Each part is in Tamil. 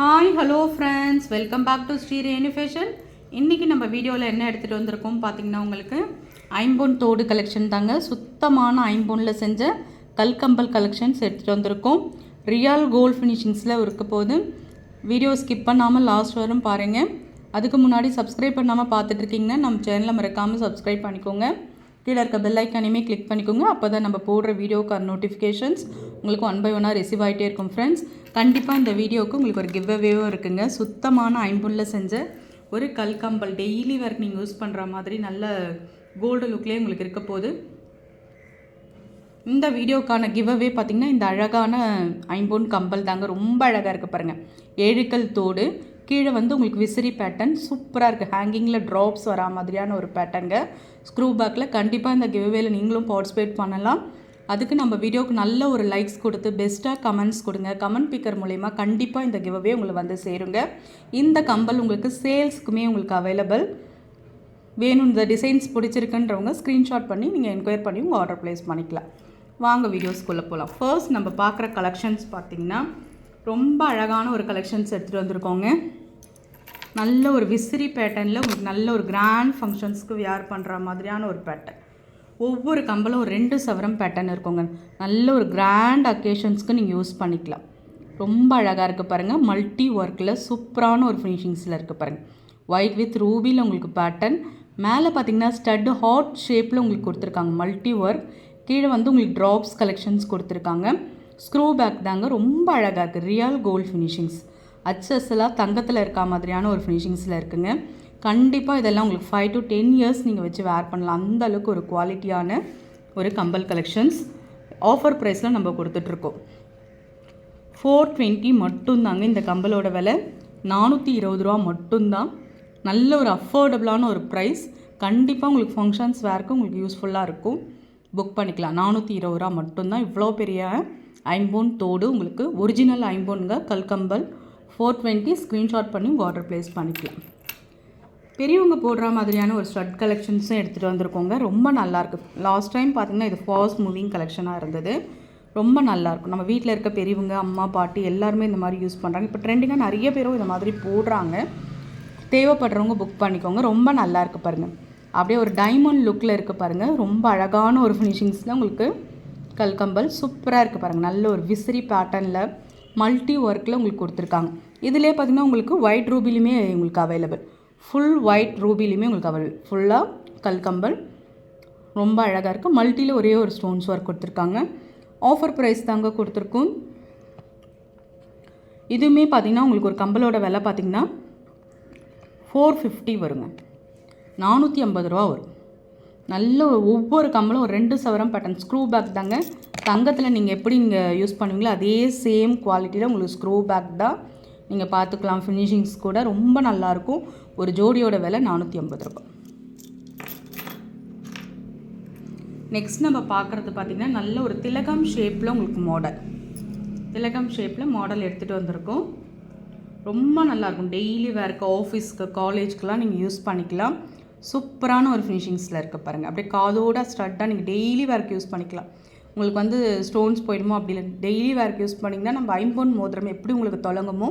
Hi hello friends welcome back to Sri Renu fashion இன்றைக்கி நம்ம வீடியோவில் என்ன எடுத்துகிட்டு வந்திருக்கோம் பார்த்தீங்கன்னா உங்களுக்கு ஐம்பொன் தோடு கலெக்ஷன் தாங்க. சுத்தமான ஐம்பொனில் செஞ்ச கல்கம்பல் கலெக்ஷன்ஸ் எடுத்துகிட்டு வந்திருக்கோம். ரியல் கோல்ட் ஃபினிஷிங்ஸில் இருக்க போது வீடியோ ஸ்கிப் பண்ணாமல் லாஸ்ட் வரும் பாருங்கள் அதுக்கு முன்னாடி சப்ஸ்கிரைப் பண்ணாமல் பார்த்துட்ருக்கீங்கன்னா நம்ம சேனலை மறக்காமல் சப்ஸ்கிரைப் பண்ணிக்கோங்க. கீழே இருக்க பெல் ஐக்கானையுமே கிளிக் பண்ணிக்கோங்க. அப்போ தான் நம்ம போடுற வீடியோக்கான நோட்டிஃபிகேஷன்ஸ் உங்களுக்கு ஒன் பை ஒன்னாக ரிசீவ் ஆகிட்டே இருக்கும் ஃப்ரெண்ட்ஸ் கண்டிப்பாக இந்த வீடியோவுக்கு உங்களுக்கு ஒரு கிவ் அவேவும் இருக்குங்க. சுத்தமான ஐம்புல்ல செஞ்ச ஒரு கல்கம்பல் டெய்லி ஒர்க் நீங்கள் யூஸ் பண்ணுற மாதிரி நல்ல கோல்டு லுக்லேயே உங்களுக்கு இருக்க போகுது. இந்த வீடியோக்கான கிவ்அவே பார்த்தீங்கன்னா இந்த அழகான ஐம்பொன் கம்பல் தாங்க. ரொம்ப அழகாக இருக்குது பாருங்கள் ஏழுக்கல் தோடு கீழே வந்து உங்களுக்கு விசிறி பேட்டர்ன் சூப்பராக இருக்குது ஹேங்கிங்கில் ட்ராப்ஸ் வரா மாதிரியான ஒரு பேட்டர்ங்க ஸ்க்ரூ பேக்கில் கண்டிப்பாக இந்த கிவ்வேல நீங்களும் பார்ட்டிசிபேட் பண்ணலாம். அதுக்கு நம்ம வீடியோவுக்கு நல்ல ஒரு லைக்ஸ் கொடுத்து பெஸ்ட்டாக கமெண்ட்ஸ் கொடுங்க. கமெண்ட் பிக்கர் மூலயமா கண்டிப்பாக இந்த கிவ்வே உங்களை வந்து சேருங்க. இந்த கம்பல் உங்களுக்கு சேல்ஸ்க்குமே உங்களுக்கு அவைலபிள் வேணும் இந்த டிசைன்ஸ் பிடிச்சிருக்குன்றவங்க ஸ்க்ரீன்ஷாட் பண்ணி நீங்கள் என்கொயர் பண்ணி உங்கள் ஆர்டர் ப்ளேஸ் பண்ணிக்கலாம். வாங்க வீடியோஸ்குள்ளே போகலாம் ஃபர்ஸ்ட் நம்ம பார்க்குற கலெக்ஷன்ஸ் பார்த்திங்கன்னா ரொம்ப அழகான ஒரு கலெக்ஷன்ஸ் எடுத்துகிட்டு வந்திருக்கோங்க. நல்ல ஒரு விசிறி பேட்டர்னில் உங்களுக்கு நல்ல ஒரு கிராண்ட் ஃபங்க்ஷன்ஸ்க்கு வியார் பண்ணுற மாதிரியான ஒரு பேட்டர்ன் ஒவ்வொரு கம்பலும் ஒரு ரெண்டு சவரம் பேட்டர்ன் இருக்குங்க. நல்ல ஒரு கிராண்ட் அக்கேஷன்ஸ்க்கு நீங்கள் யூஸ் பண்ணிக்கலாம். ரொம்ப அழகாக இருக்குது பாருங்கள் மல்டி ஒர்க்கில் சூப்பரான ஒரு ஃபினிஷிங்ஸில் இருக்குது பாருங்கள் ஒயிட் வித் ரூபியில் உங்களுக்கு பேட்டர்ன் மேலே பார்த்தீங்கன்னா ஸ்டட் ஹாட் ஷேப்பில் உங்களுக்கு கொடுத்துருக்காங்க. மல்டி ஒர்க் கீழே வந்து உங்களுக்கு ட்ராப்ஸ் கலெக்ஷன்ஸ் கொடுத்துருக்காங்க. ஸ்க்ரூ பேக் தாங்க ரொம்ப அழகாக இருக்குது ரியல் கோல்ட் ஃபினிஷிங்ஸ் அச்சஸ்லாம் தங்கத்தில் இருக்க மாதிரியான ஒரு ஃபினிஷிங்ஸில் இருக்குங்க. கண்டிப்பாக இதெல்லாம் உங்களுக்கு ஃபைவ் டு டென் இயர்ஸ் நீங்கள் வச்சு வேர் பண்ணலாம். அந்த அளவுக்கு ஒரு குவாலிட்டியான ஒரு கம்பல் கலெக்ஷன்ஸ் ஆஃபர் ப்ரைஸில் நம்ம கொடுத்துட்ருக்கோம். ஃபோர் டுவெண்ட்டி மட்டும்தாங்க இந்த கம்பலோட விலை. நானூற்றி இருபது ரூபா மட்டும்தான். நல்ல ஒரு அஃபோர்டபுளான ஒரு ப்ரைஸ் கண்டிப்பாக உங்களுக்கு ஃபங்க்ஷன்ஸ் வேர்க்கு உங்களுக்கு யூஸ்ஃபுல்லாக இருக்கும். புக் பண்ணிக்கலாம். நானூற்றி இருபது ரூபா மட்டும்தான். இவ்வளோ பெரிய ஐம்போன் தோடு உங்களுக்கு ஒரிஜினல் ஐம்போனுங்க கல்கம்பல் ஃபோர் டுவெண்ட்டி ஸ்க்ரீன்ஷாட் பண்ணி உங்கள் ஆர்டர் ப்ளேஸ் பண்ணிக்கலாம். பெரியவங்க போடுற மாதிரியான ஒரு ஸ்டட் கலெக்ஷன்ஸும் எடுத்துகிட்டு வந்திருக்கோங்க. ரொம்ப நல்லாயிருக்கு லாஸ்ட் டைம் பார்த்திங்கன்னா இது ஃபாஸ்ட் மூவிங் கலெக்ஷனாக இருந்தது. ரொம்ப நல்லாயிருக்கும் நம்ம வீட்டில் இருக்க பெரியவங்க அம்மா பாட்டி எல்லாருமே இந்த மாதிரி யூஸ் பண்ணுறாங்க இப்போ ட்ரெண்டிங்காக நிறைய பேரும் இந்த மாதிரி போடுறாங்க. தேவைப்படுறவங்க புக் பண்ணிக்கோங்க. ரொம்ப நல்லா இருக்குது பாருங்கள் அப்படியே ஒரு டைமண்ட் லுக்கில் இருக்குது பாருங்கள் ரொம்ப அழகான ஒரு ஃபினிஷிங்ஸில் உங்களுக்கு கல்கம்பல் சூப்பராக இருக்குது பாருங்கள் நல்ல ஒரு விசிறி பேட்டர்னில் மல்டி ஒர்க்கில் உங்களுக்கு கொடுத்துருக்காங்க. இதிலே பார்த்திங்கன்னா உங்களுக்கு ஒயிட் ரூபிலையுமே உங்களுக்கு அவைலபிள் ஃபுல் ஒயிட் ரூபிலையுமே உங்களுக்கு அவைலபிள் ஃபுல்லாக கல்கம்பல் ரொம்ப அழகாக இருக்குது மல்டியில் ஒரே ஒரு ஸ்டோன்ஸ் ஒர்க் கொடுத்துருக்காங்க. ஆஃபர் ப்ரைஸ் தாங்க கொடுத்துருக்கோம். இதுவுமே பார்த்திங்கன்னா உங்களுக்கு ஒரு கம்பலோட விலை பார்த்திங்கன்னா ஃபோர் ஃபிஃப்டி வருங்க. நானூற்றி ஐம்பது ரூபா வரும். நல்ல ஒவ்வொரு கம்மலும் ஒரு ரெண்டு சவரம் பேட்டர்ன் ஸ்க்ரூ பேக் தாங்க. தங்கத்தில் நீங்கள் எப்படி நீங்கள் யூஸ் பண்ணுவீங்களோ அதே சேம் குவாலிட்டியில் உங்களுக்கு ஸ்க்ரூ பேக் தான். நீங்கள் பார்த்துக்கலாம் ஃபினிஷிங்ஸ் கூட. ரொம்ப நல்லாயிருக்கும். ஒரு ஜோடியோட விலை நானூற்றி ஐம்பது ரூபாய். நெக்ஸ்ட் நம்ம பார்க்குறது பார்த்திங்கன்னா நல்ல ஒரு திலகம் ஷேப்பில் உங்களுக்கு மாடல் திலகம் ஷேப்பில் மாடல் எடுத்துகிட்டு வந்திருக்கோம். ரொம்ப நல்லாயிருக்கும். டெய்லி வேர்க்கு ஆஃபீஸ்க்கு காலேஜ்க்கெலாம் நீங்கள் யூஸ் பண்ணிக்கலாம். சூப்பரான ஒரு ஃபினிஷிங்ஸில் இருக்க பாருங்கள் அப்படியே காதோட ஸ்டட்டாக நீங்கள் டெய்லி வேர்க்கு யூஸ் பண்ணிக்கலாம். உங்களுக்கு வந்து ஸ்டோன்ஸ் போயிடுமோ அப்படி இல்லை டெய்லி வேர்க்கு யூஸ் பண்ணிங்கன்னா நம்ம ஐம்பொன் மோதிரம் எப்படி உங்களுக்கு தொலங்குமோ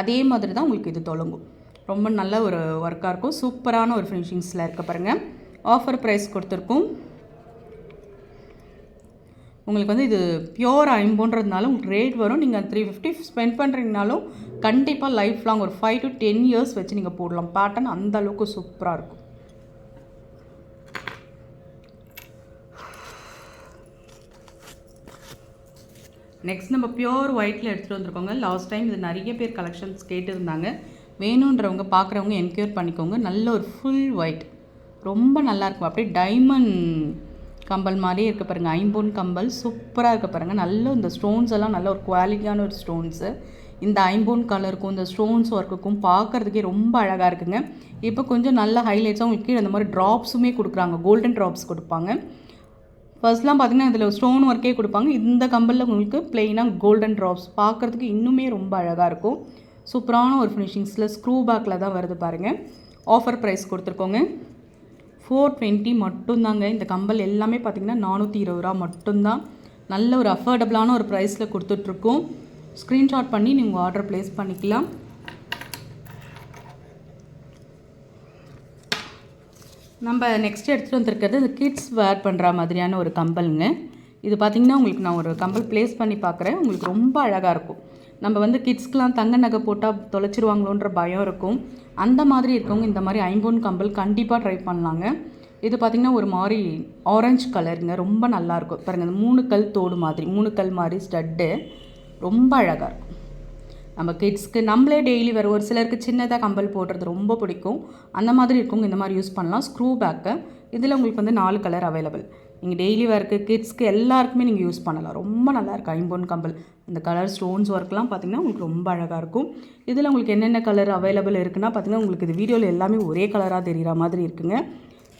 அதே மாதிரி தான் உங்களுக்கு இது தொலங்கும் ரொம்ப நல்ல ஒரு ஒர்க்காக இருக்கும். சூப்பரான ஒரு ஃபினிஷிங்ஸில் இருக்க பாருங்கள் ஆஃபர் ப்ரைஸ் கொடுத்துருக்கோம். உங்களுக்கு வந்து இது பியோர் ஐம்போன்றதுனால உங்களுக்கு ரேட் வரும். நீங்கள் த்ரீ ஃபிஃப்டி ஸ்பெண்ட் பண்ணுறீங்கனாலும் கண்டிப்பாக லைஃப் லாங் ஒரு ஃபைவ் டு டென் இயர்ஸ் வச்சு நீங்கள் போடலாம். பேட்டர்ன் அந்த அளவுக்கு சூப்பராக இருக்கும். நெக்ஸ்ட் நம்ம பியோர் ஒயிட்டில் எடுத்துகிட்டு வந்திருக்கோங்க. லாஸ்ட் டைம் இது நிறைய பேர் கலெக்ஷன்ஸ் கேட்டிருந்தாங்க. வேணுன்றவங்க பார்க்குறவங்க என்கொயர் பண்ணிக்கோங்க. நல்ல ஒரு ஃபுல் ஒயிட் ரொம்ப நல்லா இருக்கும். அப்படியே டைமண்ட் கம்பல் மாதிரியே இருக்க பாருங்கள் ஐம்பொன் கம்பல் சூப்பராக இருக்க பாருங்கள் நல்ல இந்த ஸ்டோன்ஸ் எல்லாம் நல்ல ஒரு குவாலிட்டியான ஒரு ஸ்டோன்ஸு இந்த ஐம்பொன் கலருக்கும் இந்த ஸ்டோன்ஸ் ஒர்க்குக்கும் பார்க்குறதுக்கே ரொம்ப அழகாக இருக்குங்க. இப்போ கொஞ்சம் நல்ல ஹைலைட்ஸாக உங்களுக்கு கீழே அந்த மாதிரி ட்ராப்ஸுமே கொடுக்குறாங்க. கோல்டன் ட்ராப்ஸ் கொடுப்பாங்க. ஃபர்ஸ்ட்லாம் பார்த்தீங்கன்னா இதில் ஸ்டோன் ஒர்க்கே கொடுப்பாங்க. இந்த கம்பலில் உங்களுக்கு பிளெயினாக கோல்டன் ட்ராப்ஸ் பார்க்குறதுக்கு இன்னுமே ரொம்ப அழகாக இருக்கும். சூப்பரான ஒரு ஃபினிஷிங்ஸில் ஸ்க்ரூ பேக்கில் தான் வருது பாருங்கள் ஆஃபர் ப்ரைஸ் கொடுத்துருக்கோங்க. ஃபோர் டுவெண்ட்டி மட்டும்தாங்க. இந்த கம்பல் எல்லாமே பார்த்தீங்கன்னா நானூற்றி இருபது ரூபா மட்டும்தான். நல்ல ஒரு அஃபோர்டபுளான ஒரு ப்ரைஸில் கொடுத்துட்ருக்கோம். ஸ்க்ரீன்ஷாட் பண்ணி நீங்கள் ஆர்டர் ப்ளேஸ் பண்ணிக்கலாம். நம்ம நெக்ஸ்ட் எடுத்துகிட்டு வந்திருக்கிறது இந்த கிட்ஸ் வேர் பண்ணுற மாதிரியான ஒரு கம்பலுங்க. இது பார்த்திங்கன்னா உங்களுக்கு நான் ஒரு கம்பல் ப்ளேஸ் பண்ணி பார்க்குறேன் உங்களுக்கு ரொம்ப அழகாக இருக்கும். நம்ம வந்து கிட்ஸ்க்கெலாம் தங்க நகை போட்டால் தொலைச்சிருவாங்களோன்ற பயம் இருக்கும். அந்த மாதிரி இருக்கவங்க இந்த மாதிரி ஐம்பொன் கம்பல் கண்டிப்பாக ட்ரை பண்ணலாங்க. இது பார்த்திங்கன்னா ஒரு மாதிரி ஆரஞ்சு கலருங்க ரொம்ப நல்லாயிருக்கும் பாருங்கள் இந்த மூணு கல் தோடு மாதிரி மூணு கல் மாதிரி ஸ்டட்டு ரொம்ப அழகாக இருக்கும். நம்ம கிட்ஸ்க்கு நம்மளே டெய்லி வர ஒரு சிலருக்கு சின்னதாக கம்பல் போடுறது ரொம்ப பிடிக்கும். அந்த மாதிரி இருக்கவங்க இந்த மாதிரி யூஸ் பண்ணலாம். ஸ்க்ரூ பேக்கு இதில் உங்களுக்கு வந்து நாலு கலர் அவைலபிள் நீங்கள் டெய்லி ஒர்க்கு கிட்ஸ்க்கு எல்லாருக்குமே நீங்கள் யூஸ் பண்ணலாம். ரொம்ப நல்லாயிருக்கும் ஐம்பொன் கம்பல். இந்த கலர் ஸ்டோன்ஸ் ஒர்க்லாம் பார்த்திங்கன்னா உங்களுக்கு ரொம்ப அழகாக இருக்கும். இதில் உங்களுக்கு என்னென்ன கலர் அவைலபிள் இருக்குன்னா பார்த்திங்கன்னா உங்களுக்கு இது வீடியோவில் எல்லாமே ஒரே கலராக தெரிகிற மாதிரி இருக்குங்க.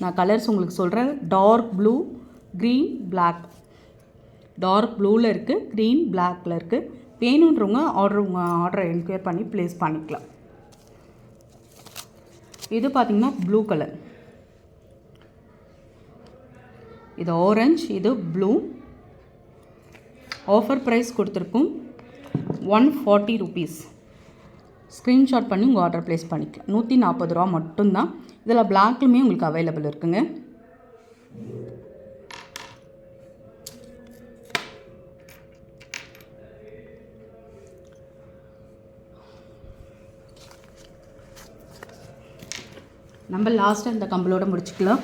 நான் கலர்ஸ் உங்களுக்கு சொல்கிறேன் dark blue green black dark ப்ளூவில் இருக்குது க்ரீன் பிளாக்கில் இருக்குது வேணுன்றவங்க ஆர்டர் உங்கள் ஆர்டரை என்கொயர் பண்ணி ப்ளேஸ் பண்ணிக்கலாம். இது பார்த்திங்கன்னா ப்ளூ கலர் இது ஆரஞ்ச் இது ப்ளூ ஆஃபர் ப்ரைஸ் கொடுத்துருக்கும் ஒன் ஃபார்ட்டி ருபீஸ் ஸ்க்ரீன்ஷாட் பண்ணி உங்கள் ஆர்டர் ப்ளேஸ் பண்ணிக்கலாம். நூற்றி நாற்பது ரூபா மட்டும்தான். இதில் பிளாக்லுமே உங்களுக்கு அவைலபிள் இருக்குங்க. நம்ம லாஸ்ட்டாக இந்த கம்பளோட முடிச்சுக்கலாம்.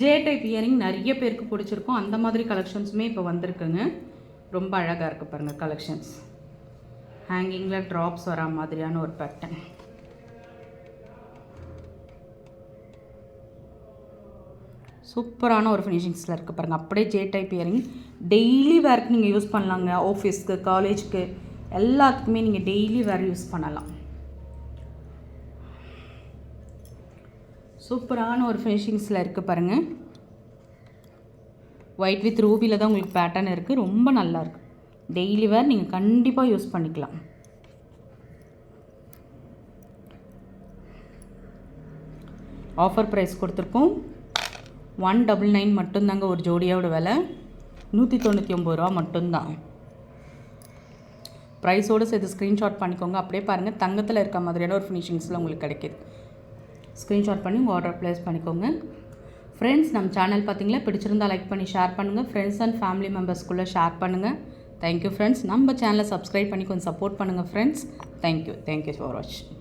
ஜே டைப் இயரிங் நிறைய பேருக்கு பிடிச்சிருக்கும். அந்த மாதிரி கலெக்ஷன்ஸுமே இப்போ வந்திருக்குங்க. ரொம்ப அழகாக இருக்குது பாருங்கள் கலெக்ஷன்ஸ் ஹேங்கிங்கில் ட்ராப்ஸ் வரா மாதிரியான ஒரு பேட்டர்ன் சூப்பரான ஒரு ஃபினிஷிங்ஸில் இருக்குது பாருங்கள் அப்படியே ஜே டைப் இயரிங் டெய்லி வேர்க்கு நீங்கள் யூஸ் பண்ணலாங்க. ஆஃபீஸ்க்கு காலேஜ்க்கு எல்லாத்துக்குமே நீங்கள் டெய்லி வேர் யூஸ் பண்ணலாம். சூப்பரான ஒரு ஃபினிஷிங்ஸில் இருக்குது பாருங்கள் ஒயிட் வித் ரூபியில் தான் உங்களுக்கு பேட்டர்ன் இருக்குது ரொம்ப நல்லாயிருக்கு டெய்லி வேர் நீங்கள் கண்டிப்பாக யூஸ் பண்ணிக்கலாம். ஆஃபர் ப்ரைஸ் கொடுத்துருக்கோம். ஒன் டபுள் நைன் மட்டும்தாங்க ஒரு ஜோடியோட விலை. நூற்றி தொண்ணூற்றி ஒம்பது ரூபா மட்டும்தான். ப்ரைஸோடு சேர்த்து ஸ்க்ரீன்ஷாட் பண்ணிக்கோங்க. அப்படியே பாருங்கள் தங்கத்தில் இருக்க மாதிரியான ஒரு ஃபினிஷிங்ஸில் உங்களுக்கு கிடைக்கிது. ஸ்க்ரீன்ஷாட் பண்ணி உங்கள் ஆர்டர் ப்ளேஸ் பண்ணிக்கோங்க. ஃப்ரெண்ட்ஸ் நம்ம சேனல் பார்த்தீங்களா? பிடிச்சிருந்தால் லைக் பண்ணி ஷேர் பண்ணுங்கள் ஃப்ரெண்ட்ஸ் அண்ட் ஃபேமிலி மெம்பர்ஸ்குள்ளே ஷேர் பண்ணுங்கள் தேங்க்யூ ஃப்ரெண்ட்ஸ் நம்ம சேனலை சப்ஸ்கிரைப் பண்ணி கொஞ்சம் சப்போர்ட் பண்ணுங்கள் ஃப்ரெண்ட்ஸ் தேங்க்யூ தேங்க்யூ ஃபார் வாட்சிங்